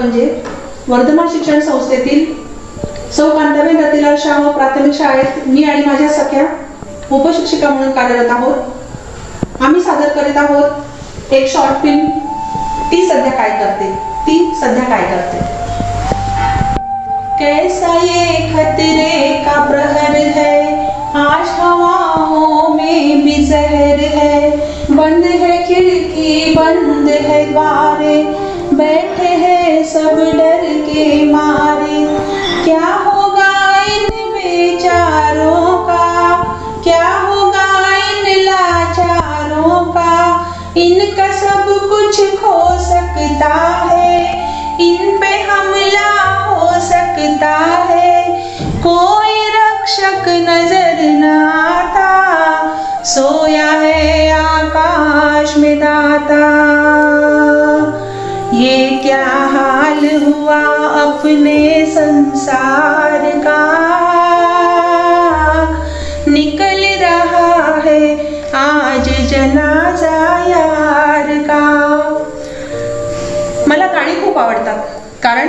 म्हणजे वर्धमान शिक्षण संस्थेतील सौ कांताबाई रतिलाल शाह प्राथमिक शाळेत मी आणि माझ्या सख्या उपशिक्षिका म्हणून कार्यरत आहोत. आम्ही सादर करीत आहोत एक शॉर्ट फिल्म ती सध्या काय करते? ती सध्या काय करते? कैसा ये खतरे का प्रहर है? आज हवाओं में भी जहर है। बंद है खिड़की बंद है द्वारे। बैठे हैं सब डर के मारे। क्या होगा इन बेचारों का? क्या होगा इन लाचारों का? इनका सब कुछ खो सकता है। इन पे हमला हो सकता है। कोई आवडतात. कारण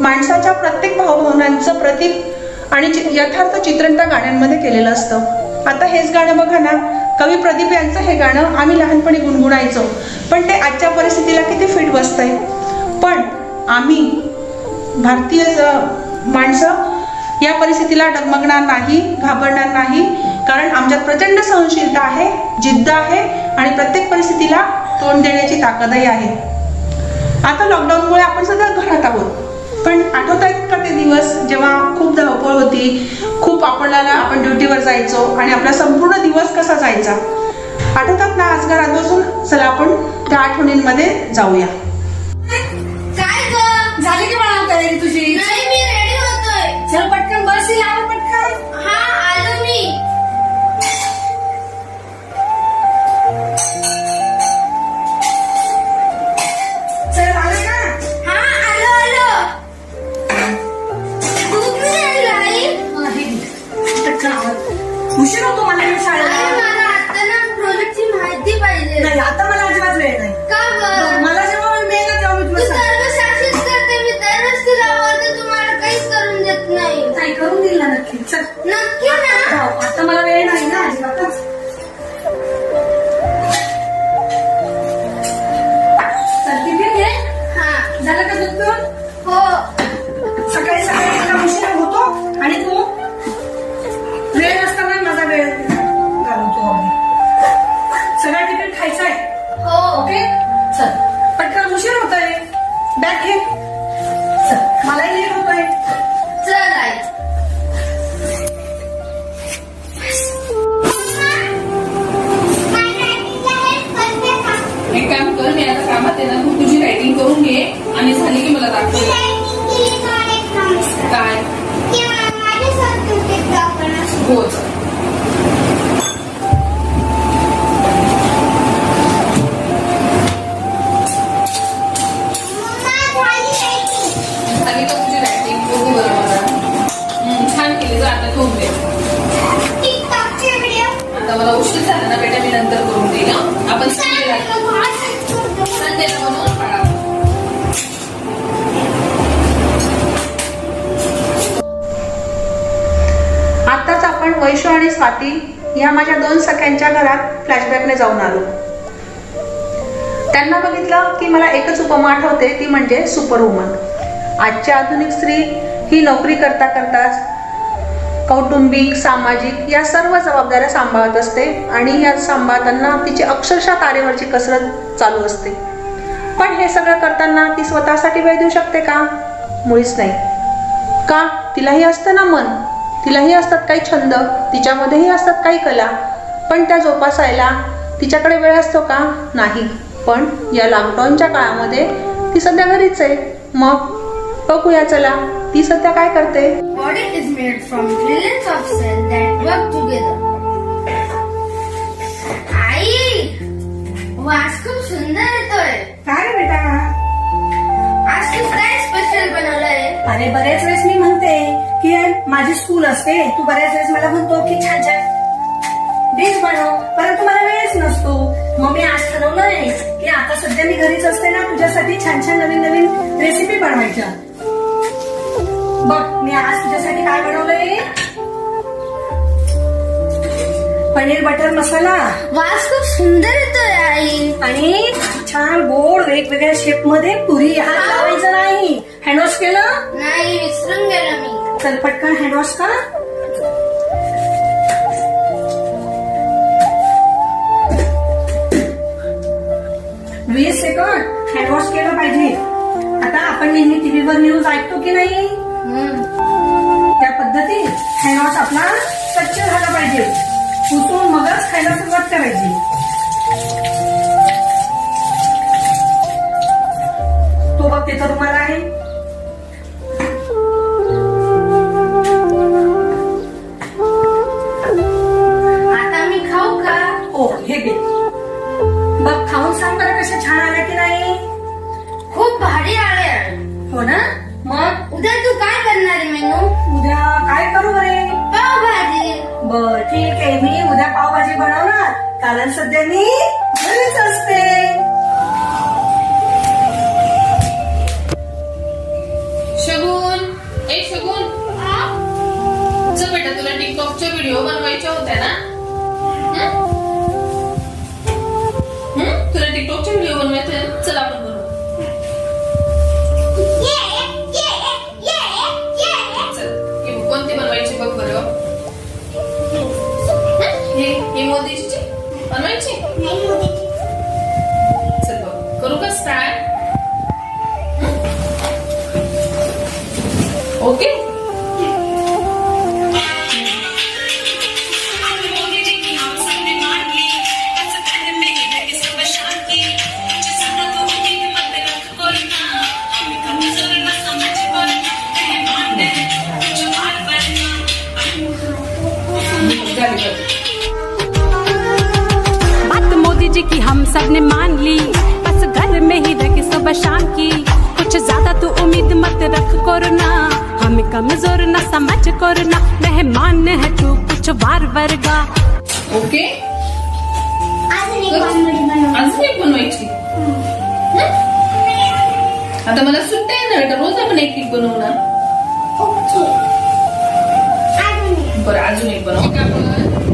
माणसाच्या प्रत्येक भावभावनांचं प्रतीक आणि यथार्थ चित्रण त्या गाण्यांमध्ये केलेलं असतं. आता हेच गाणं बघा ना. कवी प्रदीप यांचं हे गाणं आम्ही लहानपणी गुणगुणायचो. पण ते आजच्या परिस्थितीला किती फिट बसतंय. पण आम्ही भारतीय माणसं या परिस्थितीला डगमगणार नाही घाबरणार नाही. कारण आमच्यात प्रचंड सहनशीलता आहे जिद्द आहे आणि प्रत्येक परिस्थितीला तोंड देण्याची ताकदही आहे. आता लॉकडाऊनमुळे आपण सध्या घरात आहोत. पण आठवत आहेत का ते दिवस जेव्हा खूप धावपळ होती खूप आपल्याला आपण ड्युटीवर जायचो आणि आपला संपूर्ण दिवस कसा जायचा? आठवतात ना आज घरात बसून चला आपण त्या आठवणींमध्ये जाऊया. केली दे आता मला उशीर झाला ना बेटा मी नंतर करून देईल आपण संडेला संडेला आपण वैशू आणि स्वाती या माझ्या दोन सख्यांच्या घरात फ्लॅशबॅकने जाऊन आलो. त्यांना बघितलं की मला एकच उपमा आठवते ती म्हणजे सुपर वुमन आजची आधुनिक स्त्री ही नोकरी करता करताच कौटुंबिक सामाजिक या सर्व जबाबदाऱ्या सांभाळत असते आणि या सांभाळताना तिची अक्षरशः तारेवरची कसरत चालू असते. पण हे सगळं करताना ती स्वतःसाठी वेळ देऊ शकते का? मुळीच नाही. का? तिलाही असतं ना मन. तिलाही असतात काही छंद. तिच्यामध्येही असतात काही कला. पण त्या जोपासायला तिच्याकडे वेळ असतो का? नाही. पण या लॉकडाऊनच्या काळामध्ये ती सध्या घरीच आहे. मग? बघूया चला. ती सध्या काय करते? Body is made from trillions of cells that work together. I was खूप सुंदर येतोय काय बेटा? आज तू काय स्पेशल बनवलंय? अरे बरेच वेळेस मी म्हणते की माझी स्कूल असते. तू बऱ्याच वेळेस मला म्हणतो की छान छान डिश बनव. परंतु मला वेळच नसतो. मग मी आज ठरवलं आहे की आता सध्या मी घरीच असते ना तुझ्यासाठी छान छान नवीन नवीन रेसिपी बनवायच्या. बघ मी आज तुझ्यासाठी काय बनवलंय? पनीर बटर मसाला. वास खूप सुंदर येतोय आई. आणि छान गोड वेगवेगळ्या शेपमध्ये पुरी हात लावायचं नाही. हँडवॉश केलं? नाही विसरून गेलो मी. चल पटकन हँडवॉश कर. वीस सेकंड हँडवॉश केलं पाहिजे. आता आपण नेहमी टीव्हीवर न्यूज ऐकतो की नाही. त्या पद्धतीत हँडवॉश आपला स्वच्छ झाला पाहिजे. पुसून मगच खायला सुरुवात करायची. तो बघ तिथं रुमाल आहे. आता मी खाऊ का? ओ हे घे. बघ खाऊन सांग बरं कशा छान आल्या की नाही. खूप भारी आले हो ना? मेनू उद्या काय करू बरे? पावभाजी. बर ठीक आहे. मी उद्या पावभाजी बनवणार. कारण सध्या मी घरीच असते. शगुन. ए शगुन. बेटा तुला टिकटॉकच्या व्हिडिओ बनवायच्या होत्या ना? हं? हं? तुला टिकटॉकच्या व्हिडिओ बनवायचे? वार वर्गा ओके अजून एक बनवायची? आता मला सुट्ट्या येणार का रोज आपण एक एक बनवणार ओके. अजून एक. बरं अजून एक बनव का आपण?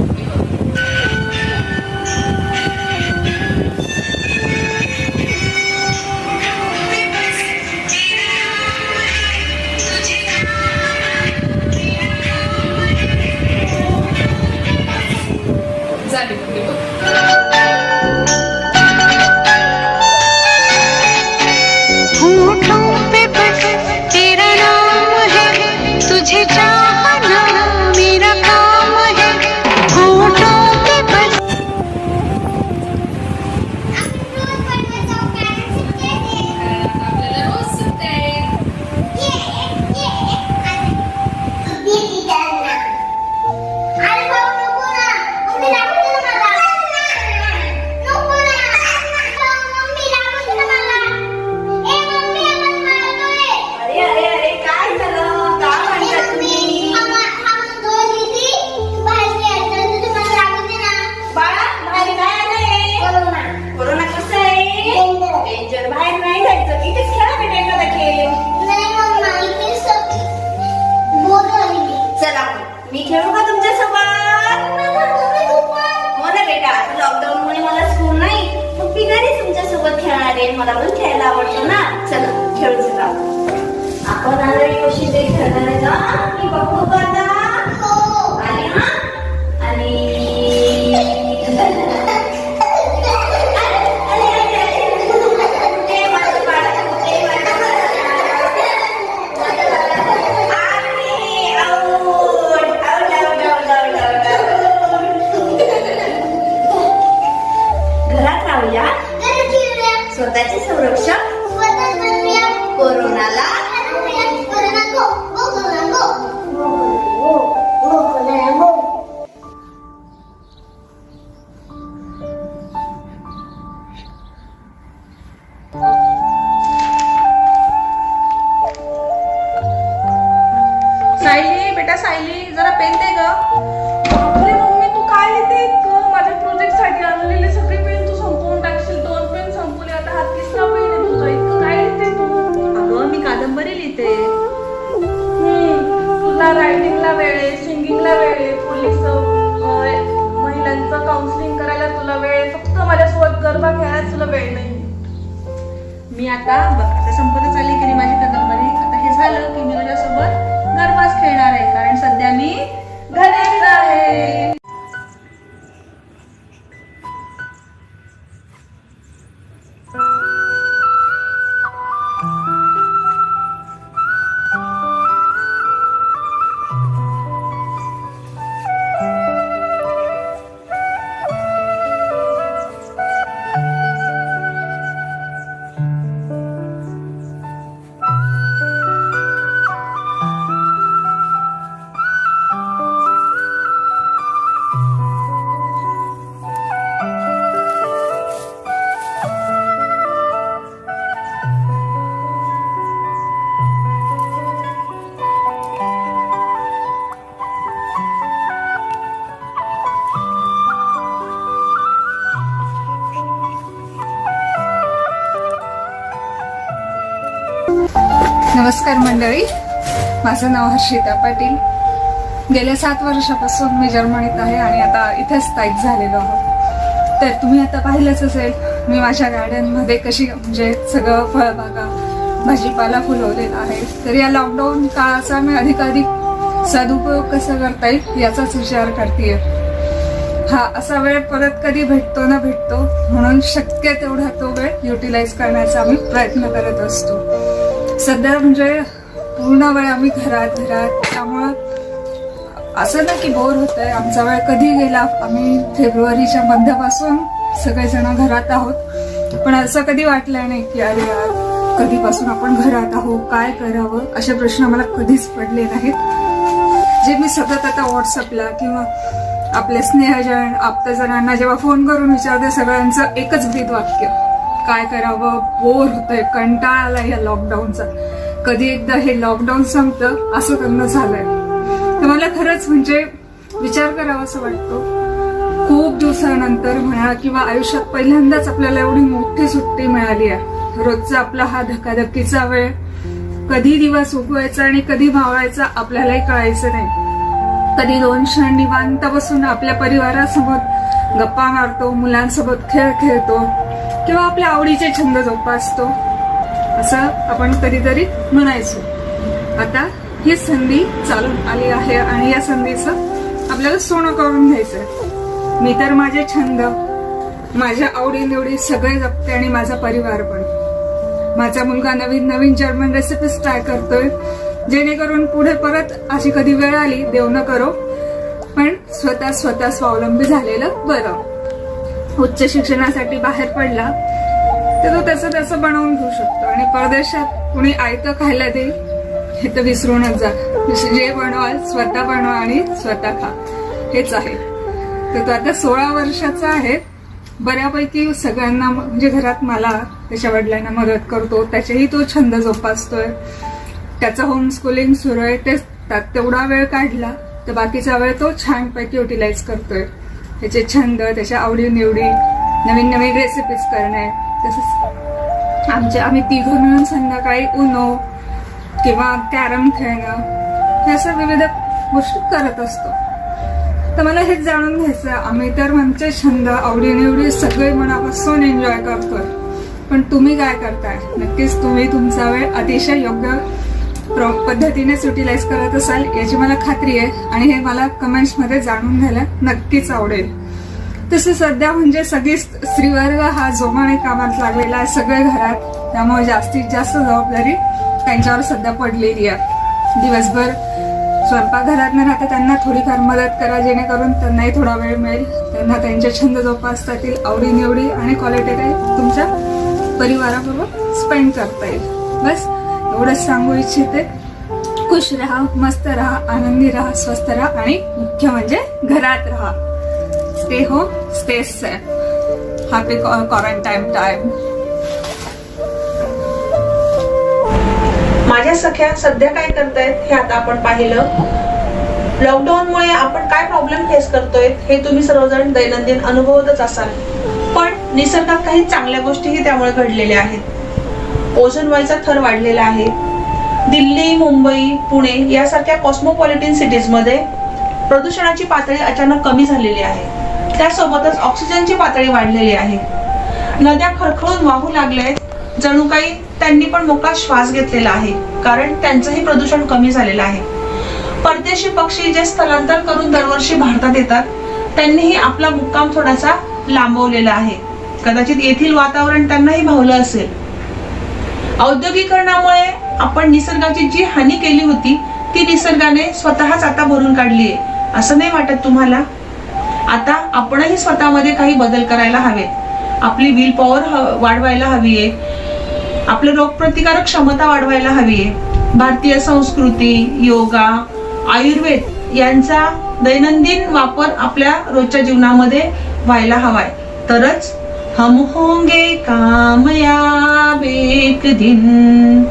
आपण आलो कशी ते खेळणार आहे मी बघू महिलांचं काउन्सिलिंग करायला तुला वेळ फक्त माझ्यासोबत गरबा खेळायला तुला वेळ नाही. मी आता बघ आता संपतच आली की माझी कदमबाजी आता हे झालं की मी तुझ्यासोबत गरबाच खेळणार आहे कारण सध्या मी घरीच आहे. नमस्कार मंडळी. माझं नाव हर्षिता पाटील. गेल्या सात वर्षापासून मी जर्मनीत आहे आणि आता इथेच स्थायिक झालेलो आहोत. तर तुम्ही आता पाहिलंच असेल मी माझ्या गार्डनमध्ये कशी म्हणजे सगळं फळबागा भाजीपाला फुलवलेला आहे. तर या लॉकडाऊन काळाचा मी अधिकाधिक सदुपयोग कसा करता येईल याचाच विचार करते हा असा वेळ परत कधी भेटतो ना भेटतो म्हणून शक्य तेवढा तो वेळ युटिलाइज करण्याचा आम्ही प्रयत्न करत असतो. सध्या म्हणजे पूर्ण वेळ आम्ही घरात घरात. त्यामुळं असं ना की बोर होत आहे. आमचा वेळ कधी गेला आम्ही फेब्रुवारीच्या मध्यापासून सगळेजण घरात आहोत. पण असं कधी वाटलं नाही की अरे यार कधीपासून आपण घरात आहोत काय करावं? असे प्रश्न मला कधीच पडले नाहीत. जे मी सतत आता व्हॉट्सअपला किंवा आपले स्नेहजन आप्तजनांना जेव्हा फोन करून विचारते सगळ्यांचं एकच ब्रीद वाक्य. काय करावं? बोर होतंय कंटाळा आला या लॉकडाऊनचा कधी एकदा हे लॉकडाऊन संपतं असं त्यांना झालंय. तर मला खरंच म्हणजे विचार करावा असं वाटतो. खूप दिवसानंतर म्हणा किंवा आयुष्यात पहिल्यांदाच आपल्याला एवढी मोठी सुट्टी मिळाली आहे. रोजचा आपला हा धकाधकीचा वेळ. कधी दिवस उगवायचा आणि कधी भावायचा आपल्यालाही कळायचं नाही. कधी दोन क्षण निवांत बसून आपल्या परिवारासोबत गप्पा मारतो मुलांसोबत खेळ खेळतो. किंवा आपल्या आवडीचे छंद जोपासतो. असं आपण कधीतरी म्हणायचो. आता ही संधी चालून आली आहे आणि या संधीचं आपल्याला सोनं करून घ्यायचंय. मी तर माझे छंद माझ्या आवडीनिवडी सगळे जपते आणि माझा परिवार पण. माझा मुलगा नवीन नवीन जर्मन रेसिपीज ट्राय करतोय. जेणेकरून पुढे परत अशी कधी वेळ आली देव न करो. पण स्वतः स्वतः स्वावलंबी झालेलं बरं. उच्च शिक्षणासाठी बाहेर पडला तर तो त्याचं त्याचं बनवून घेऊ शकतो. आणि परदेशात कुणी आयतं खायला देईल हे तर विसरूनच जा. जे बनवाल स्वतः बनवा आणि स्वतः खा. हेच आहे. तर तो आता सोळा वर्षाचा आहे. बऱ्यापैकी सगळ्यांना म्हणजे घरात मला त्याच्या वडिलांना मदत करतो. त्याचेही तो छंद जोपासतोय. त्याचं होम स्कूलिंग सुरू आहे. ते त्यात तेवढा वेळ काढला तर बाकीचा वेळ तो छानपैकी युटिलाइज करतोय. त्याचे छंद त्याच्या आवडीनिवडी नवीन नवीन रेसिपीज करणे तसंच आमच्या आम्ही तिघं मिळून संध्याकाळी उनो किंवा कॅरम खेळणं हे असं विविध गोष्टी करत असतो. तर मला हेच जाणून घ्यायचं आम्ही तर आमचे छंद आवडीनिवडी सगळे मनापासून एन्जॉय करतोय. पण तुम्ही काय करताय? नक्कीच तुम्ही तुमचा वेळ अतिशय योग्य पद्धतीनेच युटिलाइज करत असाल याची मला खात्री आहे आणि हे मला कमेंट्समध्ये जाणून घ्यायला नक्कीच आवडेल. तसं सध्या म्हणजे सगळी स्त्रीवर्ग हा जोमाने कामात लागलेला आहे सगळ्या घरात. त्यामुळे जास्तीत जास्त जबाबदारी त्यांच्यावर सध्या पडलेली आहे. दिवसभर स्वयंपाकघरात न राहता त्यांना थोडीफार मदत करा जेणेकरून त्यांनाही थोडा वेळ मिळेल. त्यांना त्यांचे छंद जोपासता येतील आवडीनिवडी आणि क्वालिटी तुमच्या परिवाराबरोबर स्पेंड करता येईल. बस एवढंच सांगू इच्छिते. खुश राहा मस्त राहा आनंदी राहा स्वस्थ राहा आणि मुख्य म्हणजे घरात राहा. Stay home stay safe happy quarantine time माझ्या सख्या सध्या काय करतायत हे आता आपण पाहिलं. लॉकडाऊनमुळे आपण काय प्रॉब्लेम फेस करतोय हे तुम्ही सर्वजण दैनंदिन अनुभवतच असाल. पण निसर्गात काही चांगल्या गोष्टीही त्यामुळे घडलेल्या आहेत. ओझोन वायूचा थर वाढलेला आहे. दिल्ली मुंबई पुणे यासारख्या कॉस्मोपॉलिटन सिटीजमध्ये प्रदूषणाची पातळी अचानक कमी झालेली आहे. त्यासोबतच ऑक्सिजनची पातळी वाढलेली आहे. नद्या खरखळून वाहू लागल्यात जणू काही त्यांनी पण मोकळा श्वास घेतलेला आहे कारण त्यांचंही प्रदूषण कमी झालेलं आहे. परदेशी पक्षी जे स्थलांतर करून दरवर्षी भारतात येतात त्यांनीही आपला मुक्काम थोडासा लांबवलेला आहे. कदाचित येथील वातावरण त्यांनाही भावलं असेल. औद्योगिकरणामुळे आपण निसर्गाची जी हानी केली होती ती निसर्गाने स्वतःच आता भरून काढली आहे. असं नाही वाटत तुम्हाला? आता आपणही स्वतःमध्ये काही बदल करायला हवेत. आपली विल पॉवर वाढवायला हवी आहे. आपलं रोगप्रतिकारक क्षमता वाढवायला हवी आहे. भारतीय संस्कृती योगा आयुर्वेद यांचा दैनंदिन वापर आपल्या रोजच्या जीवनामध्ये व्हायला हवाय. तरच हम होंगे कामयाब एक दिन.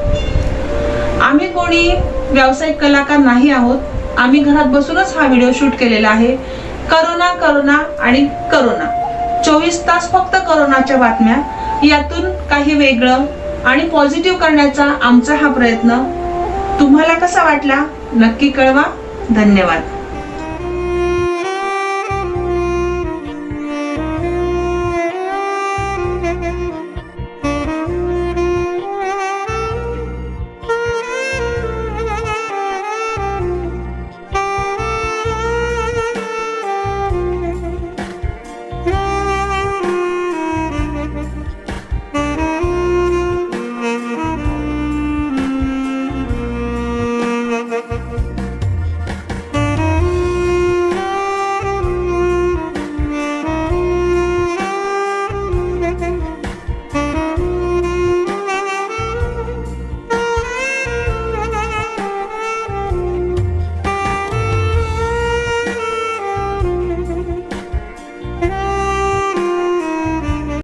आम्ही कोणी व्यावसायिक कलाकार नाही आहोत. आम्ही घरात बसूनच हा व्हिडिओ शूट केलेला आहे. करोना करोना आणि करोना. चोवीस तास फक्त करोनाच्या बातम्या. यातून काही वेगळं आणि पॉझिटिव्ह करण्याचा आमचा हा प्रयत्न. तुम्हाला कसा वाटला? नक्की कळवा. धन्यवाद.